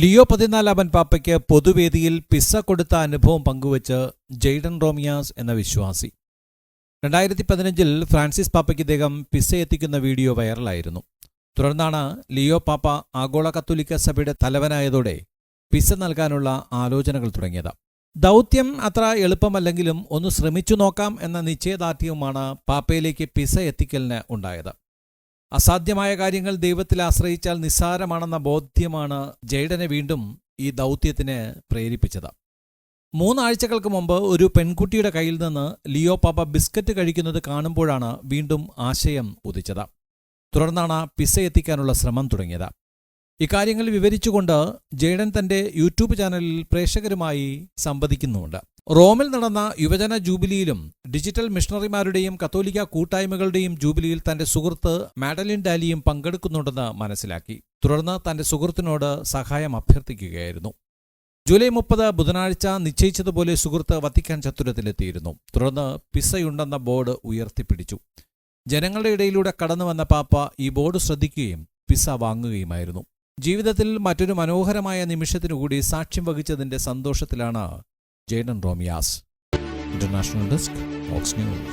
Leo പതിനാലാമൻ പാപ്പയ്ക്ക് പൊതുവേദിയിൽ pizza കൊടുത്ത അനുഭവം പങ്കുവച്ച് ജെയ്ഡൻ റോമിയാസ് എന്ന വിശ്വാസി. രണ്ടായിരത്തി പതിനഞ്ചിൽ ഫ്രാൻസിസ് പാപ്പയ്ക്ക് ഇദ്ദേഹം പിസ്സ എത്തിക്കുന്ന വീഡിയോ വൈറലായിരുന്നു. തുടർന്നാണ് ലിയോ പാപ്പ ആഗോള കത്തോലിക്ക സഭയുടെ തലവനായതോടെ പിസ്സ നൽകാനുള്ള ആലോചനകൾ തുടങ്ങിയത്. ദൗത്യം അത്ര എളുപ്പമല്ലെങ്കിലും ഒന്ന് ശ്രമിച്ചു നോക്കാം എന്ന നിശ്ചയദാർഢ്യവുമാണ് പാപ്പയിലേക്ക് പിസ എത്തിക്കലിന് ഉണ്ടായത്. അസാധ്യമായ കാര്യങ്ങൾ ദൈവത്തിൽ ആശ്രയിച്ചാൽ നിസ്സാരമാണെന്ന ബോധ്യമാണ് ജെയ്ഡനെ വീണ്ടും ഈ ദൗത്യത്തിന് പ്രേരിപ്പിച്ചത്. മൂന്നാഴ്ചകൾക്ക് മുമ്പ് ഒരു പെൺകുട്ടിയുടെ കയ്യിൽ നിന്ന് ലിയോ പാപ്പ ബിസ്ക്കറ്റ് കഴിക്കുന്നത് കാണുമ്പോഴാണ് വീണ്ടും ആശയം ഉദിച്ചത്. തുടർന്നാണ് പിസ എത്തിക്കാനുള്ള ശ്രമം തുടങ്ങിയത്. ഇക്കാര്യങ്ങൾ വിവരിച്ചുകൊണ്ട് ജെയ്ഡൻ തന്റെ യൂട്യൂബ് ചാനലിൽ പ്രേക്ഷകരുമായി സംവദിക്കുന്നുമുണ്ട്. റോമിൽ നടന്ന യുവജന ജൂബിലിയിലും ഡിജിറ്റൽ മിഷണറിമാരുടെയും കത്തോലിക്ക കൂട്ടായ്മകളുടെയും ജൂബിലിയിൽ തന്റെ സുഹൃത്ത് മാഡലിൻ ഡാലിയും പങ്കെടുക്കുന്നുണ്ടെന്ന് മനസ്സിലാക്കി. തുടർന്ന് തന്റെ സുഹൃത്തിനോട് സഹായം അഭ്യർത്ഥിക്കുകയായിരുന്നു. ജൂലൈ മുപ്പത് ബുധനാഴ്ച നിശ്ചയിച്ചതുപോലെ സുഹൃത്ത് വത്തിക്കാൻ ചത്തുരത്തിലെത്തിയിരുന്നു. തുടർന്ന് പിസയുണ്ടെന്ന ബോർഡ് ഉയർത്തിപ്പിടിച്ചു. ജനങ്ങളുടെ ഇടയിലൂടെ കടന്നുവന്ന പാപ്പ ഈ ബോർഡ് ശ്രദ്ധിക്കുകയും പിസ വാങ്ങുകയുമായിരുന്നു. ജീവിതത്തിൽ മറ്റൊരു മനോഹരമായ നിമിഷത്തിനു കൂടി സാക്ഷ്യം വഹിച്ചതിന്റെ സന്തോഷത്തിലാണ് Jaden Romias international desk Fox News